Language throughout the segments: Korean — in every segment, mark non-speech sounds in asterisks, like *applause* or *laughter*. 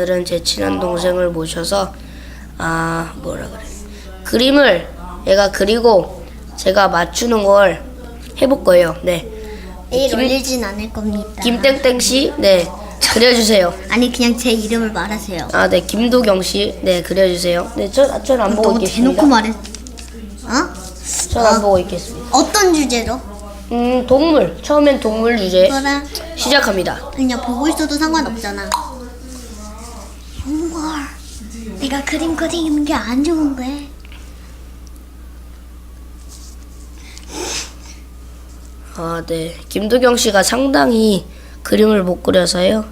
오늘은 제 친한 동생을 모셔서 아 뭐라 그래 그림을 얘가 그리고 제가 맞추는 걸 해볼 거예요. 네 내일 올리진 않을 겁니다. 김땡땡 씨 네 그려주세요. *laughs* 아니 그냥 제 이름을 말하세요. 아 네 김도경 씨 네 그려주세요. 네전전안 보고 너무 있겠습니다. 대놓고 말해. 어? 전안 보고 있겠습니다. 어떤 주제로? 음 동물 처음엔 동물 주제 그래. 시작합니다. 그냥 보고 있어도 상관없잖아. 정말 내가 그림 그리는 게 안 좋은데. 아, 네. 김도경 씨가 상당히 그림을 못 그려서요.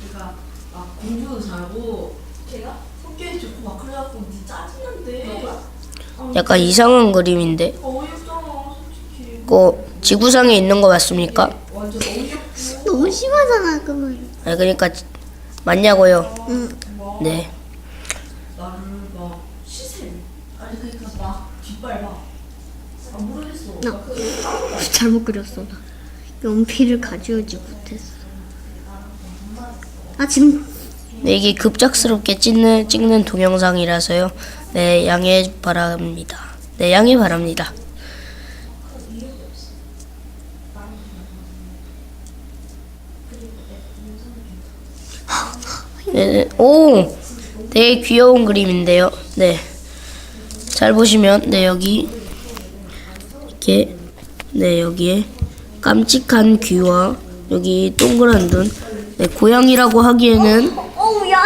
그러니까 막 공부도 잘하고 걔가 성격이 좋고 막 그래갖고 니 짜증난대 약간 이상한 그림인데. 솔직히 그 지구상에 있는 거 맞습니까? 너무 심하잖아 그 말. 아, 그러니까 지- 맞냐고요. 응. 네. 나 잘못 그렸어 나. 연필을 가져오지 못했어. 아 지금 네, 이게 급작스럽게 찍는 찍는 동영상이라서요. 네, 양해 바랍니다. 네, 양해 바랍니다. 네, 네. 오, 되게 귀여운 그림인데요. 네, 잘 보시면 네 여기 이렇게 네 여기에 깜찍한 귀와 여기 동그란 눈. 네, 고양이라고 하기에는 어우 야.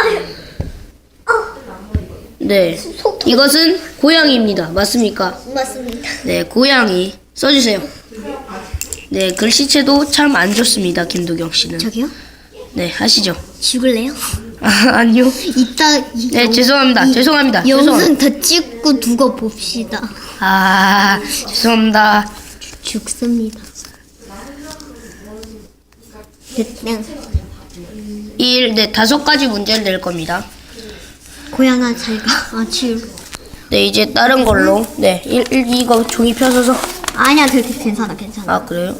네. 이것은 고양이입니다. 맞습니까? 맞습니다. 네, 고양이 써주세요. 네, 글씨체도 참 안 좋습니다. 김도경 씨는. 저기요? 네, 하시죠. 죽을래요? 아, 아니요. 이따 이 네, 영- 죄송합니다. 이 죄송합니다. 영상 죄송합니다. 다 찍고 두고 봅시다. 아, 죄송합니다. 죽습니다. 됐냥 1, 네, 다섯 가지 문제를 낼 겁니다. 고양아 잘 가. 아 치울. 네, 이제 다른 걸로. 네, 1, 1 이거 종이 펴서서. 아니야 되게 괜찮아 괜찮아. 아, 그래요?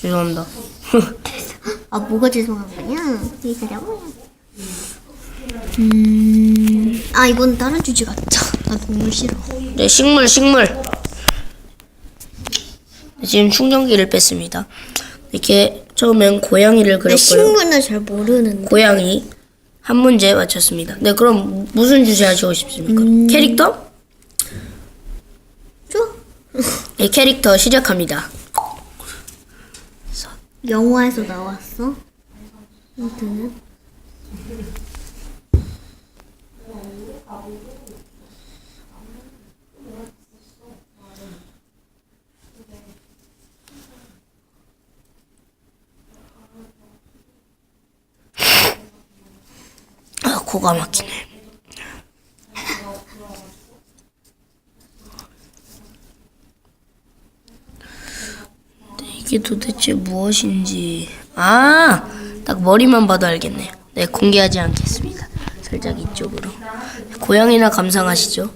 죄송합니다. *laughs* 아 뭐가 죄송한 거냐? 이 사람. 음. 아 이건 다른 주제 같자. 나 동물 싫어. 네, 식물, 식물. 네, 지금 충전기를 뺐습니다. 이렇게 처음엔 고양이를 나 그렸고요. 식물은 잘 모르는데. 고양이 한 문제 맞췄습니다. 네, 그럼 무슨 주제 하시고 싶습니까? 캐릭터? 줘? 네, 캐릭터 시작합니다. 영화에서 나왔어. 힌트는 아, 코가 막히네. 네, 이게 도대체 무엇인지. 아, 딱 머리만 봐도 알겠네요. 네, 공개하지 않겠습니다. 살짝 이쪽으로. 고양이나 감상하시죠.